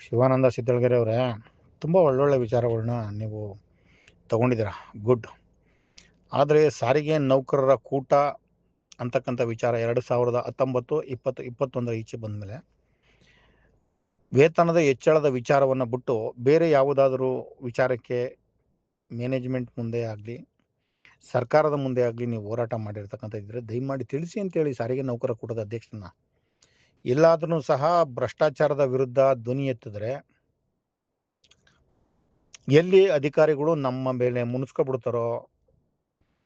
ಶಿವಾನಂದ ಸಿದ್ದಳಗೆರೆ ಅವರೇ, ತುಂಬ ಒಳ್ಳೊಳ್ಳೆ ವಿಚಾರಗಳನ್ನ ನೀವು ತಗೊಂಡಿದ್ದೀರ, ಗುಡ್. ಆದರೆ ಸಾರಿಗೆ ನೌಕರರ ಕೂಟ ಅಂತಕ್ಕಂಥ ವಿಚಾರ ಎರಡು ಸಾವಿರದ ಹತ್ತೊಂಬತ್ತು, ಇಪ್ಪತ್ತು, ಇಪ್ಪತ್ತೊಂದರ ಈಚೆ ಬಂದಮೇಲೆ ವೇತನದ ಹೆಚ್ಚಳದ ವಿಚಾರವನ್ನು ಬಿಟ್ಟು ಬೇರೆ ಯಾವುದಾದರೂ ವಿಚಾರಕ್ಕೆ ಮ್ಯಾನೇಜ್ಮೆಂಟ್ ಮುಂದೆ ಆಗಲಿ, ಸರ್ಕಾರದ ಮುಂದೆ ಆಗಲಿ ನೀವು ಹೋರಾಟ ಮಾಡಿರ್ತಕ್ಕಂಥ ಇದ್ರೆ ದಯಮಾಡಿ ತಿಳಿಸಿ ಅಂತೇಳಿ ಸಾರಿಗೆ ನೌಕರ ಕೂಟದ ಅಧ್ಯಕ್ಷರನ್ನ ಎಲ್ಲಾದ್ರೂ ಸಹ ಭ್ರಷ್ಟಾಚಾರದ ವಿರುದ್ಧ ಧ್ವನಿ ಎತ್ತಿದ್ರೆ ಎಲ್ಲಿ ಅಧಿಕಾರಿಗಳು ನಮ್ಮ ಮೇಲೆ ಮುನಿಸ್ಕೊಬಿಡ್ತಾರೋ?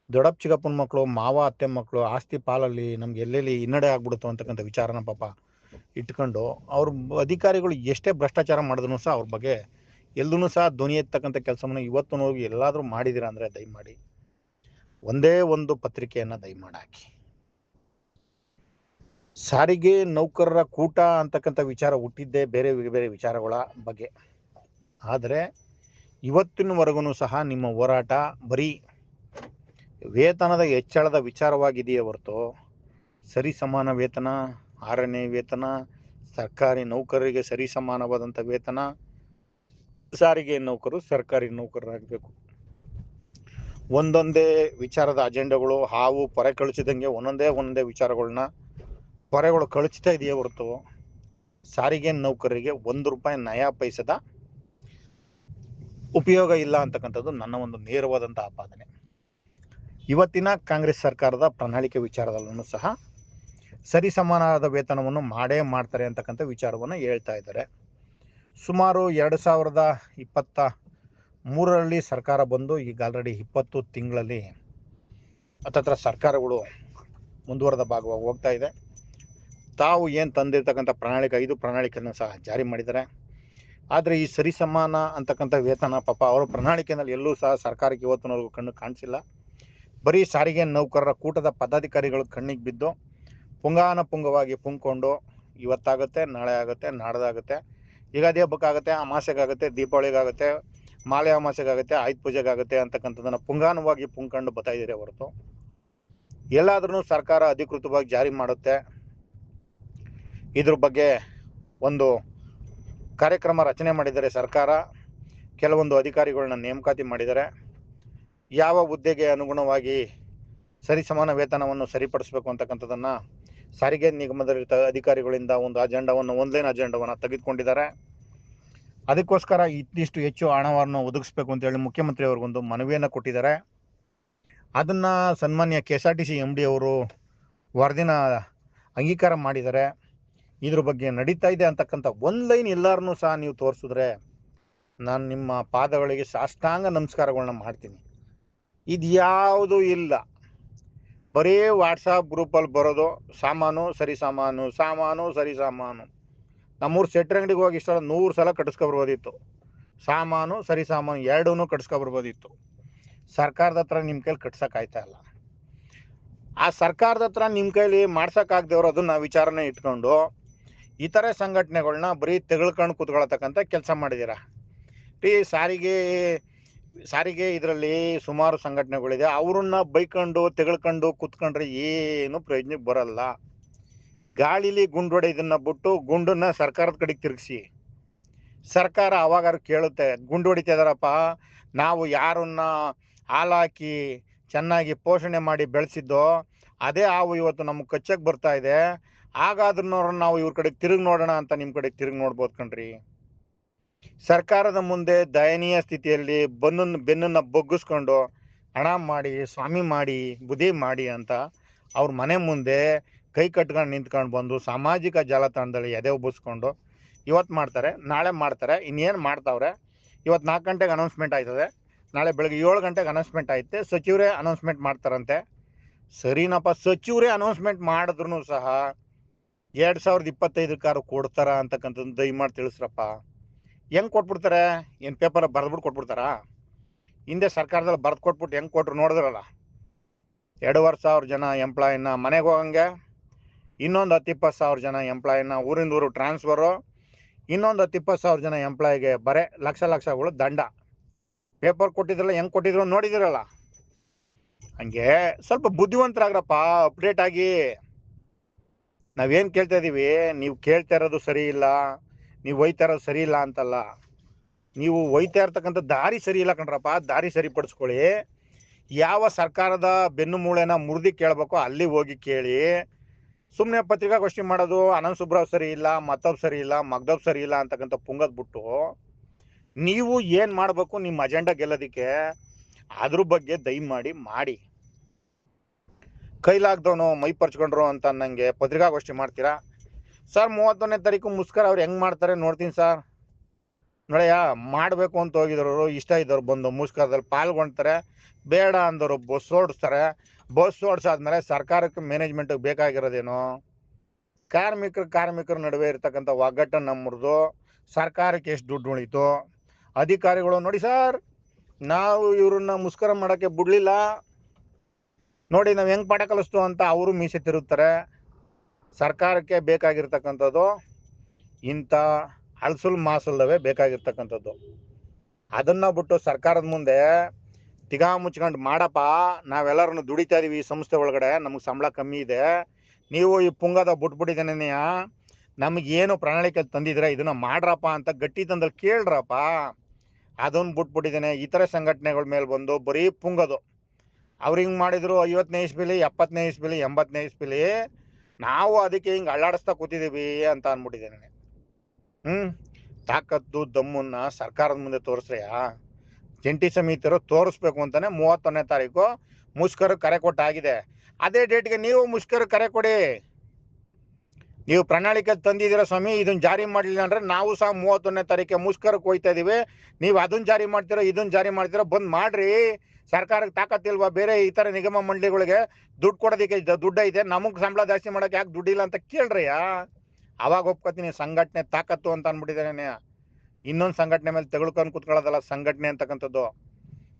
ದೊಡ್ಡಪ್ಪ ಚಿಕ್ಕಪ್ಪನ ಮಕ್ಕಳು, ಮಾವ, ಅತ್ತೆ ಮಕ್ಕಳು ಆಸ್ತಿ ಪಾಲಲ್ಲಿ ನಮ್ಗೆ ಎಲ್ಲೆಲ್ಲಿ ಹಿನ್ನಡೆ ಆಗ್ಬಿಡುತ್ತೋ ಅಂತಕ್ಕಂಥ ವಿಚಾರನ ಪಾಪ ಇಟ್ಕೊಂಡು ಅವ್ರ ಅಧಿಕಾರಿಗಳು ಎಷ್ಟೇ ಭ್ರಷ್ಟಾಚಾರ ಮಾಡಿದ್ರು ಸಹ ಅವ್ರ ಬಗ್ಗೆ ಎಲ್ಲೂ ಸಹ ಧ್ವನಿ ಎತ್ತಕ್ಕಂಥ ಕೆಲಸವನ್ನು ಇವತ್ತು ಹೋಗಿ ಎಲ್ಲಾದರೂ ಮಾಡಿದಿರ ಅಂದರೆ ದಯಮಾಡಿ. ಒಂದೇ ಒಂದು ಪತ್ರಿಕೆಯನ್ನು ದಯಮಾಡಿ ಹಾಕಿ ಸಾರಿಗೆ ನೌಕರರ ಕೂಟ ಅಂತಕ್ಕಂಥ ವಿಚಾರ ಹುಟ್ಟಿದ್ದೇ ಬೇರೆ ಬೇರೆ ವಿಚಾರಗಳ ಬಗ್ಗೆ. ಆದರೆ ಇವತ್ತಿನವರೆಗೂ ಸಹ ನಿಮ್ಮ ಹೋರಾಟ ಬರೀ ವೇತನದ ಹೆಚ್ಚಳದ ವಿಚಾರವಾಗಿದೆಯೇ ಹೊರತು ಸರಿ ಸಮಾನ ವೇತನ, ಆರನೇ ವೇತನ, ಸರ್ಕಾರಿ ನೌಕರರಿಗೆ ಸರಿ ಸಮಾನವಾದಂಥ ವೇತನ, ಸಾರಿಗೆ ನೌಕರು ಸರ್ಕಾರಿ ನೌಕರರಾಗಬೇಕು. ಒಂದೊಂದೇ ವಿಚಾರದ ಅಜೆಂಡಗಳು ಹಾವು ಪೊರೆ ಕಳಿಸಿದಂಗೆ ಒಂದೊಂದೇ ಒಂದೊಂದೇ ವಿಚಾರಗಳನ್ನ ಪೊರೆಗಳು ಕಳಿಸ್ತಾ ಇದೆಯೇ ಹೊರತು ಸಾರಿಗೆ ನೌಕರರಿಗೆ ಒಂದು ರೂಪಾಯಿ ನಯಾ ಪೈಸದ ಉಪಯೋಗ ಇಲ್ಲ ಅಂತಕ್ಕಂಥದ್ದು ನನ್ನ ಒಂದು ನೇರವಾದಂಥ ಆಪಾದನೆ. ಇವತ್ತಿನ ಕಾಂಗ್ರೆಸ್ ಸರ್ಕಾರದ ಪ್ರಣಾಳಿಕೆ ವಿಚಾರದಲ್ಲೂ ಸಹ ಸರಿ ಸಮಾನವಾದ ವೇತನವನ್ನು ಮಾಡೇ ಮಾಡ್ತಾರೆ ಅಂತಕ್ಕಂಥ ವಿಚಾರವನ್ನು ಹೇಳ್ತಾ ಇದ್ದಾರೆ. ಸುಮಾರು ಎರಡು ಸಾವಿರದ ಇಪ್ಪತ್ತ ಮೂರರಲ್ಲಿ ಸರ್ಕಾರ ಬಂದು ಈಗ ಆಲ್ರೆಡಿ ಇಪ್ಪತ್ತು ತಿಂಗಳಲ್ಲಿ ಹತ್ತತ್ರ ಸರ್ಕಾರಗಳು ಮುಂದುವರೆದ ಭಾಗವಾಗಿ ಹೋಗ್ತಾ ಇದೆ. ತಾವು ಏನು ತಂದಿರ್ತಕ್ಕಂಥ ಪ್ರಣಾಳಿಕೆ ಐದು ಪ್ರಣಾಳಿಕೆಯನ್ನು ಸಹ ಜಾರಿ ಮಾಡಿದ್ದಾರೆ. ಆದರೆ ಈ ಸರಿ ಸಮಾನ ಅಂತಕ್ಕಂಥ ವೇತನ ಪಾಪ ಅವರ ಪ್ರಣಾಳಿಕೆಯಲ್ಲಿ ಎಲ್ಲೂ ಸಹ ಸರ್ಕಾರಕ್ಕೆ ಇವತ್ತಿನವರೆಗೂ ಕಣ್ಣು ಕಾಣಿಸಿಲ್ಲ. ಬರೀ ಸಾರಿಗೆ ನೌಕರರ ಕೂಟದ ಪದಾಧಿಕಾರಿಗಳು ಕಣ್ಣಿಗೆ ಬಿದ್ದು ಪುಂಗಾನ ಪುಂಗವಾಗಿ ಪುಂಕೊಂಡು ಇವತ್ತಾಗುತ್ತೆ, ನಾಳೆ ಆಗುತ್ತೆ, ನಾಡ್ದಾಗುತ್ತೆ. ಯುಗಾದಿ ಹಬ್ಬಕ್ಕಾಗುತ್ತೆ ಅಮಾಸೆಗಾಗುತ್ತೆ ದೀಪಾವಳಿಗಾಗುತ್ತೆ, ಮಾಲೆ ಅಮಾಸೆಗಾಗುತ್ತೆ ಆಯುಧ ಪೂಜೆಗಾಗುತ್ತೆ ಅಂತಕ್ಕಂಥದ್ದನ್ನು ಪುಂಗಾನವಾಗಿ ಪುಂಕೊಂಡು ಬರ್ತಾ ಇದ್ದೀರಿ ಹೊರತು. ಎಲ್ಲಾದ್ರೂ ಸರ್ಕಾರ ಅಧಿಕೃತವಾಗಿ ಜಾರಿ ಮಾಡುತ್ತೆ. ಇದ್ರ ಬಗ್ಗೆ ಒಂದು ಕಾರ್ಯಕ್ರಮ ರಚನೆ ಮಾಡಿದರೆ ಸರ್ಕಾರ, ಕೆಲವೊಂದು ಅಧಿಕಾರಿಗಳನ್ನ ನೇಮಕಾತಿ ಮಾಡಿದ್ದಾರೆ ಯಾವ ಹುದ್ದೆಗೆ ಅನುಗುಣವಾಗಿ ಸರಿ ಸಮಾನ ವೇತನವನ್ನು ಸರಿಪಡಿಸಬೇಕು ಅಂತಕ್ಕಂಥದ್ದನ್ನ ಸಾರಿಗೆ ನಿಗಮದಲ್ಲಿರ್ತ ಅಧಿಕಾರಿಗಳಿಂದ ಒಂದು ಅಜೆಂಡವನ್ನು, ಒಂದೇನು ಅಜೆಂಡವನ್ನು ತೆಗೆದುಕೊಂಡಿದ್ದಾರೆ. ಅದಕ್ಕೋಸ್ಕರ ಇತ್ತಿಷ್ಟು ಹೆಚ್ಚು ಹಣವನ್ನು ಒದಗಿಸ್ಬೇಕು ಅಂತ ಹೇಳಿ ಮುಖ್ಯಮಂತ್ರಿ ಅವ್ರಿಗೊಂದು ಮನವಿಯನ್ನು ಕೊಟ್ಟಿದ್ದಾರೆ. ಅದನ್ನ ಸನ್ಮಾನ್ಯ K S R T C M D ಅವರು ವರದಿನ ಅಂಗೀಕಾರ ಮಾಡಿದ್ದಾರೆ. ಇದ್ರ ಬಗ್ಗೆ ನಡೀತಾ ಇದೆ ಅಂತಕ್ಕಂಥ ಒಂದ್ ಲೈನ್ ಎಲ್ಲಾರನ್ನೂ ಸಹ ನೀವು ತೋರಿಸಿದ್ರೆ ನಾನು ನಿಮ್ಮ ಪಾದಗಳಿಗೆ ಸಾಷ್ಟಾಂಗ ನಮಸ್ಕಾರಗಳನ್ನ ಮಾಡ್ತೀನಿ. ಇದು ಯಾವುದು ಇಲ್ಲ. ಬರೀ ವಾಟ್ಸಪ್ ಗ್ರೂಪಲ್ಲಿ ಬರೋದು, ಸಾಮಾನು ಸರಿ ಸಾಮಾನು ಸಾಮಾನು ಸರಿ ಸಾಮಾನು. ನಮ್ಮೂರು ಸೆಟ್ರ್ ಅಂಗಡಿಗೆ ಹೋಗಿ ಇಷ್ಟ ನೂರು ಸಲ ಕಟ್ಟಿಸ್ಕೊಬರ್ಬೋದಿತ್ತು ಸಾಮಾನು ಸರಿ ಸಾಮಾನು ಎರಡೂ ಕಟ್ಸ್ಕೊಬರ್ಬೋದಿತ್ತು ಸರ್ಕಾರದ ಹತ್ರ ನಿಮ್ಮ ಕೈಲಿ ಕಟ್ಸಕ್ ಆಯ್ತಾ ಇಲ್ಲ. ಆ ಸರ್ಕಾರದ ಹತ್ರ ನಿಮ್ಮ ಕೈಲಿ ಮಾಡ್ಸಕ್ಕಾಗ್ದೇವ್ರು ಅದನ್ನ ವಿಚಾರನೆ ಇಟ್ಕೊಂಡು ಇತರೆ ಸಂಘಟನೆಗಳನ್ನ ಬರೀ ತೆಗಳ್ಕೊಂಡು ಕೂತ್ಕೊಳತಕ್ಕಂಥ ಕೆಲಸ ಮಾಡಿದ್ದೀರಾ ಈ ಸಾರಿಗೆ ಸಾರಿಗೆ ಇದರಲ್ಲಿ ಸುಮಾರು ಸಂಘಟನೆಗಳಿದೆ. ಅವ್ರನ್ನ ಬೈಕೊಂಡು, ತೆಗಳ್ಕೊಂಡು ಕೂತ್ಕೊಂಡ್ರೆ ಏನು ಪ್ರಯೋಜನಕ್ಕೆ ಬರಲ್ಲ. ಗಾಳಿಲಿ ಗುಂಡು ಹೊಡೆಯೋದನ್ನ ಬಿಟ್ಟು ಗುಂಡನ್ನ ಸರ್ಕಾರದ ಕಡೆಗೆ ತಿರುಗಿಸಿ. ಸರ್ಕಾರ ಅವಾಗಾರು ಕೇಳುತ್ತೆ, ಗುಂಡು ಹೊಡಿತಾ ಇದಾರಪ್ಪ. ನಾವು ಯಾರನ್ನ ಹಾಲಾಕಿ ಚೆನ್ನಾಗಿ ಪೋಷಣೆ ಮಾಡಿ ಬೆಳೆಸಿದ್ದೋ, ಅದೇ ಹಾವು ಇವತ್ತು ನಮ್ಗೆ ಕಚ್ಚಕ್ಕೆ ಬರ್ತಾ ಇದೆ. ಹಾಗಾದ್ರೂ ನಾವು ಇವ್ರ ಕಡೆ ತಿರುಗಿ ನೋಡೋಣ ಅಂತ ನಿಮ್ ಕಡೆ ತಿರುಗಿ ನೋಡ್ಬೋದು ಕಣ್ರಿ. ಸರ್ಕಾರದ ಮುಂದೆ ದಯನೀಯ ಸ್ಥಿತಿಯಲ್ಲಿ ಬನ್ನು ಬೆನ್ನನ್ನ ಬೊಗ್ಗಿಸ್ಕೊಂಡು ಹಣ ಮಾಡಿ, ಸ್ವಾಮಿ ಮಾಡಿ ಬುದಿ ಮಾಡಿ ಅಂತ ಅವ್ರ ಮನೆ ಮುಂದೆ ಕೈ ಕಟ್ಕೊಂಡು ನಿಂತ್ಕೊಂಡು ಬಂದು ಸಾಮಾಜಿಕ ಜಾಲತಾಣದಲ್ಲಿ ಎದೆ ಉಬ್ಬಿಸ್ಕೊಂಡು ಇವತ್ತು ಮಾಡ್ತಾರೆ, ನಾಳೆ ಮಾಡ್ತಾರೆ, ಇನ್ನೇನು ಮಾಡ್ತಾವ್ರೆ? ಇವತ್ತು ನಾಲ್ಕು ಗಂಟೆಗೆ ಅನೌನ್ಸ್ಮೆಂಟ್ ಆಯ್ತದೆ. ನಾಳೆ ಬೆಳಗ್ಗೆ ಏಳು ಗಂಟೆಗೆ ಅನೌನ್ಸ್ಮೆಂಟ್ ಆಯ್ತೆ. ಸಚಿವರೇ ಅನೌನ್ಸ್ಮೆಂಟ್ ಮಾಡ್ತಾರಂತೆ. ಸರಿನಪ್ಪ, ಸಚಿವರೇ ಅನೌನ್ಸ್ಮೆಂಟ್ ಮಾಡಿದ್ರು ಸಹ ಎರಡ್ ಸಾವಿರದ ಇಪ್ಪತ್ತೈದಕ್ಕಾರು ಕೊಡ್ತಾರ ಅಂತಕ್ಕಂಥದ್ದು ದಯಮಾಡಿ ತಿಳಿಸ್ರಪ್ಪ. ಹೆಂಗ್ ಕೊಟ್ಬಿಡ್ತಾರೆ? ಏನು ಪೇಪರ್ ಬರ್ದ್ಬಿಟ್ಟು ಕೊಟ್ಬಿಡ್ತಾರಾ? ಹಿಂದೆ ಸರ್ಕಾರದಲ್ಲಿ ಬರ್ದ್ ಕೊಟ್ಬಿಟ್ಟು ಹೆಂಗ್ ಕೊಟ್ರು ನೋಡಿದ್ರಲ್ಲ? ಎರಡೂವರೆ ಸಾವಿರ ಜನ ಎಂಪ್ಲಾಯಿನ ಮನೆಗೆ ಹೋಗಂಗೆ, ಇನ್ನೊಂದು ಹತ್ತು ಇಪ್ಪತ್ತು ಸಾವಿರ ಜನ ಎಂಪ್ಲಾಯಿನ ಊರಿಂದ ಊರು ಟ್ರಾನ್ಸ್ಫರು ಇನ್ನೊಂದು ಹತ್ತು ಇಪ್ಪತ್ತು ಸಾವಿರ ಜನ ಎಂಪ್ಲಾಯಿಗೆ ಬರೇ ಲಕ್ಷ ಲಕ್ಷಗಳು ದಂಡ. ಪೇಪರ್ ಕೊಟ್ಟಿದ್ರಲ್ಲ, ಹೆಂಗ್ ಕೊಟ್ಟಿದ್ರು ನೋಡಿದಿರಲ್ಲ? ಹಂಗೆ ಸ್ವಲ್ಪ ಬುದ್ಧಿವಂತರಾಗ್ರಪ್ಪ ಅಪ್ಡೇಟ್ ಆಗಿ. ನಾವೇನ್ ಕೇಳ್ತಾ ಇದೀವಿ, ನೀವು ಕೇಳ್ತಾ ಇರೋದು ಸರಿ ಇಲ್ಲ, ನೀವು ಒಯ್ತಾ ಇರೋದು ಸರಿ ಇಲ್ಲ ಅಂತಲ್ಲ. ನೀವು ಒಯ್ತಾ ಇರ್ತಕ್ಕಂಥ ದಾರಿ ಸರಿ ಇಲ್ಲ ಕಣ್ರಪ್ಪ, ದಾರಿ ಸರಿಪಡಿಸ್ಕೊಳ್ಳಿ. ಯಾವ ಸರ್ಕಾರದ ಬೆನ್ನು ಮೂಳೆನ ಮುರಿದಿ ಕೇಳಬೇಕೋ ಅಲ್ಲಿ ಹೋಗಿ ಕೇಳಿ. ಸುಮ್ಮನೆ ಪತ್ರಿಕಾಗೋಷ್ಠಿ ಮಾಡೋದು, ಅನಂತ ಸುಬ್ರಾವ್ ಸರಿ ಇಲ್ಲ, ಮತ್ತೊಬ್ಬ ಸರಿ ಇಲ್ಲ ಮಗ್ದಬ್ ಸರಿ ಇಲ್ಲ ಅಂತಕ್ಕಂಥ ಪುಂಗದ್ ಬಿಟ್ಟು, ನೀವು ಏನು ಮಾಡಬೇಕು ನಿಮ್ಮ ಅಜೆಂಡಾ ಗೆಲ್ಲೋದಕ್ಕೆ, ಅದ್ರ ಬಗ್ಗೆ ದಯಮಾಡಿ ಮಾಡಿ. ಕೈಲಾಗ್ದವನು ಮೈ ಪರ್ಚ್ಕೊಂಡ್ರು ಅಂತ ಅನ್ನಂಗೆ ಪತ್ರಿಕಾಗೋಷ್ಠಿ ಮಾಡ್ತೀರಾ? ಸರ್, ಮೂವತ್ತೊಂದನೇ ತಾರೀಕು ಮುಸ್ಕರ್ ಅವ್ರು ಹೆಂಗ್ ಮಾಡ್ತಾರೆ ನೋಡ್ತೀನಿ ಸರ್. ನೋಡಯ್ಯ, ಮಾಡಬೇಕು ಅಂತ ಹೋಗಿದ್ರು ಇಷ್ಟ ಇದ್ದವ್ರು ಬಂದು ಮುಸ್ಕರದಲ್ಲಿ ಪಾಲ್ಗೊಳ್ತಾರೆ ಬೇಡ ಅಂದವರು ಬಸ್ ಓಡಿಸ್ತಾರೆ. ಬಸ್ ಓಡಿಸಾದ್ಮೇಲೆ ಸರ್ಕಾರಕ್ಕೆ ಮ್ಯಾನೇಜ್ಮೆಂಟ್ ಬೇಕಾಗಿರೋದೇನು? ಕಾರ್ಮಿಕರು, ಕಾರ್ಮಿಕರ ನಡುವೆ ಇರ್ತಕ್ಕಂಥ ಒಗ್ಗಟ್ಟನ್ನು ಮುರಿದು ಸರ್ಕಾರಕ್ಕೆ ಎಷ್ಟು ದುಡ್ಡು ಉಳಿತು? ಅಧಿಕಾರಿಗಳು ನೋಡಿ ಸರ್, ನಾವು ಇವ್ರನ್ನ ಮುಸ್ಕರ ಮಾಡೋಕ್ಕೆ ಬಿಡ್ಲಿಲ್ಲ. ನೋಡಿ, ನಾವು ಹೆಂಗ್ ಪಾಠ ಕಲಿಸ್ತು ಅಂತ ಅವರು ಮೀಸೆ ತಿರುತ್ತಾರೆ ಸರ್ಕಾರಕ್ಕೆ ಬೇಕಾಗಿರ್ತಕ್ಕಂಥದ್ದು ಇಂಥ ಅಳ್ಸುಲ್ ಮಾಸಲ್ದವೇ ಬೇಕಾಗಿರ್ತಕ್ಕಂಥದ್ದು. ಅದನ್ನ ಬಿಟ್ಟು ಸರ್ಕಾರದ ಮುಂದೆ ತಿಗಾ ಮುಚ್ಕೊಂಡು ಮಾಡಪ್ಪ, ನಾವೆಲ್ಲರನ್ನು ದುಡಿತಾ ಇದೀವಿ ಈ ಸಂಸ್ಥೆ ಒಳಗಡೆ, ನಮಗೆ ಸಂಬಳ ಕಮ್ಮಿ ಇದೆ. ನೀವು ಈ ಪುಂಗದ ಬಿಟ್ಬಿಟ್ಟಿದ್ದೇನೆಯ ನಮಗೇನು ಪ್ರಣಾಳಿಕೆ ತಂದಿದ್ರೆ ಇದನ್ನ ಮಾಡ್ರಪ್ಪ ಅಂತ ಗಟ್ಟಿ ತಂದಲ್ಲಿ ಕೇಳ್ರಪ್ಪ. ಅದನ್ನ ಬಿಟ್ಬಿಟ್ಟಿದ್ದೇನೆ ಇತರೆ ಸಂಘಟನೆಗಳ ಮೇಲೆ ಬಂದು ಬರೀ ಪುಂಗದು. ಅವ್ರು ಹಿಂಗ್ ಮಾಡಿದ್ರು ಐವತ್ತನೇ ಇಸ್ಬಿಲಿ ಎಪ್ಪತ್ತನೇ ಇಸ್ಬಿಲಿ ಎಂಬತ್ತನೇ ಇಸ್ಬಿಲಿ ನಾವು ಅದಕ್ಕೆ ಹಿಂಗ್ ಅಳ್ಳಾಡಿಸ್ತಾ ಕೂತಿದೀವಿ ಅಂತ ಅನ್ಬಿಟ್ಟಿದ್ದೇನೆ ಹ್ಮ್? ತಾಕತ್ತು, ದಮ್ಮನ್ನ ಸರ್ಕಾರದ ಮುಂದೆ ತೋರಿಸ್ರಿಯಾ? ಜಂಟಿ ಸಮಿತಿಯರು ತೋರಿಸ್ಬೇಕು ಅಂತಾನೆ ಮೂವತ್ತೊಂದನೇ ತಾರೀಕು ಮುಷ್ಕರ ಕರೆ ಕೊಟ್ಟಾಗಿದೆ. ಅದೇ ಡೇಟ್ಗೆ ನೀವು ಮುಷ್ಕರ ಕರೆ ಕೊಡಿ. ನೀವು ಪ್ರಣಾಳಿಕೆ ತಂದಿದ್ದೀರ ಸ್ವಾಮಿ ಇದನ್ನ ಜಾರಿ ಮಾಡಲಿಲ್ಲ ಅಂದ್ರೆ ನಾವು ಸಹ ಮೂವತ್ತೊಂದನೇ ತಾರೀಕೆ ಮುಷ್ಕರಕ್ಕೆ ಹೋಯ್ತಾ ಇದೀವಿ. ನೀವು ಅದನ್ನ ಜಾರಿ ಮಾಡ್ತೀರೋ ಇದನ್ನ ಜಾರಿ ಮಾಡ್ತೀರೋ, ಬಂದ್ ಮಾಡ್ರಿ. ಸರ್ಕಾರಕ್ಕೆ ತಾಕತ್ತಿಲ್ವಾ ಬೇರೆ ಇತರ ನಿಗಮ ಮಂಡಳಿಗಳಿಗೆ ದುಡ್ಡು ಕೊಡೋದಕ್ಕೆ ದುಡ್ಡು ಐತೆ ನಮಗ್ ಸಂಬಳ ಜಾಸ್ತಿ ಮಾಡಕ್ಕೆ ಯಾಕೆ ದುಡ್ಡಿಲ್ಲ ಅಂತ ಕೇಳ್ರಿಯಾ? ಅವಾಗ ಒಪ್ಕೋತೀನಿ, ಸಂಘಟನೆ ತಾಕತ್ತು ಅಂತ ಅನ್ಬಿಟ್ಟಿದ್ದೇನೆ ಇನ್ನೊಂದು ಸಂಘಟನೆ ಮೇಲೆ ತೆಗೆದುಕೊಂಡು ಕುತ್ಕೊಳ್ಳೋದಲ್ಲ ಸಂಘಟನೆ ಅಂತಕ್ಕಂಥದ್ದು.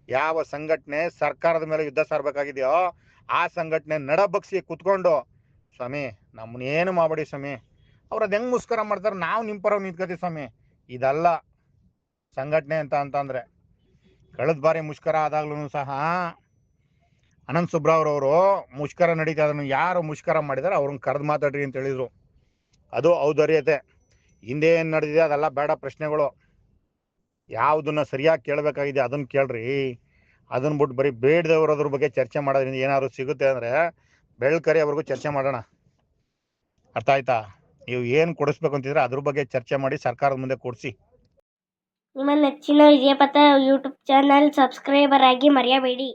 ಯಾವ ಸಂಘಟನೆ ಸರ್ಕಾರದ ಮೇಲೆ ಯುದ್ಧ ಸಾರ್ಬೇಕಾಗಿದೆಯೋ, ಆ ಸಂಘಟನೆ ನಡಬಗ್ಸಿ ಕುತ್ಕೊಂಡು, ಸ್ವಾಮಿ ನಮ್ಮನ್ನ ಏನು ಮಾಡಬೇಡಿ ಸ್ವಾಮಿ. ಅವ್ರು ಅದು ಹೆಂಗ್ ಮುಸ್ಕರ ಮಾಡ್ತಾರೆ, ನಾವು ನಿಮ್ಮ ಪರ ನಿಂತ್ಕೋತೀವಿ ಸ್ವಾಮಿ. ಇದಲ್ಲ ಸಂಘಟನೆ ಅಂತ ಅಂತಂದ್ರೆ. ಕಳೆದ ಬಾರಿ ಮುಷ್ಕರ ಆದಾಗ್ಲೂ ಸಹ ಅನಂತ್ ಸುಬ್ರಾವ್ರವರು ಮುಷ್ಕರ ನಡೀತಾ ಅದನ್ನು ಯಾರು ಮುಷ್ಕರ ಮಾಡಿದಾರೆ ಅವ್ರನ್ನ ಕರೆದು ಮಾತಾಡ್ರಿ ಅಂತ ಹೇಳಿದ್ರು. ಅದು ಔದರ್ಯತೆ. ಹಿಂದೆ ಏನ್ ನಡೆದಿದೆ ಅದೆಲ್ಲ ಬೇಡ ಪ್ರಶ್ನೆಗಳು. ಯಾವುದನ್ನು ಸರಿಯಾಗಿ ಕೇಳಬೇಕಾಗಿದೆ ಅದನ್ನ ಕೇಳ್ರಿ. ಅದನ್ನ ಬಿಟ್ಟು ಬರೀ ಬೇಡದವ್ರದ್ರ ಬಗ್ಗೆ ಚರ್ಚೆ ಮಾಡೋದ್ರಿಂದ ಏನಾದ್ರು ಸಿಗುತ್ತೆ ಅಂದ್ರೆ ಬೆಳ್ಕರಿ ಅವ್ರಿಗೂ ಚರ್ಚೆ ಮಾಡೋಣ. ಅರ್ಥ ಆಯ್ತಾ? ನೀವು ಏನು ಕೊಡಿಸ್ಬೇಕು ಅಂತಿದ್ರೆ ಅದ್ರ ಬಗ್ಗೆ ಚರ್ಚೆ ಮಾಡಿ ಸರ್ಕಾರದ ಮುಂದೆ ಕೊಡ್ಸಿ. ನಿಮ್ಮ ನೆಚ್ಚಿನ ವಿಜಯಪಥ ಯೂಟ್ಯೂಬ್ ಚಾನಲ್ ಸಬ್ಸ್ಕ್ರೈಬರ್ ಆಗಿ ಮರೆಯಬೇಡಿ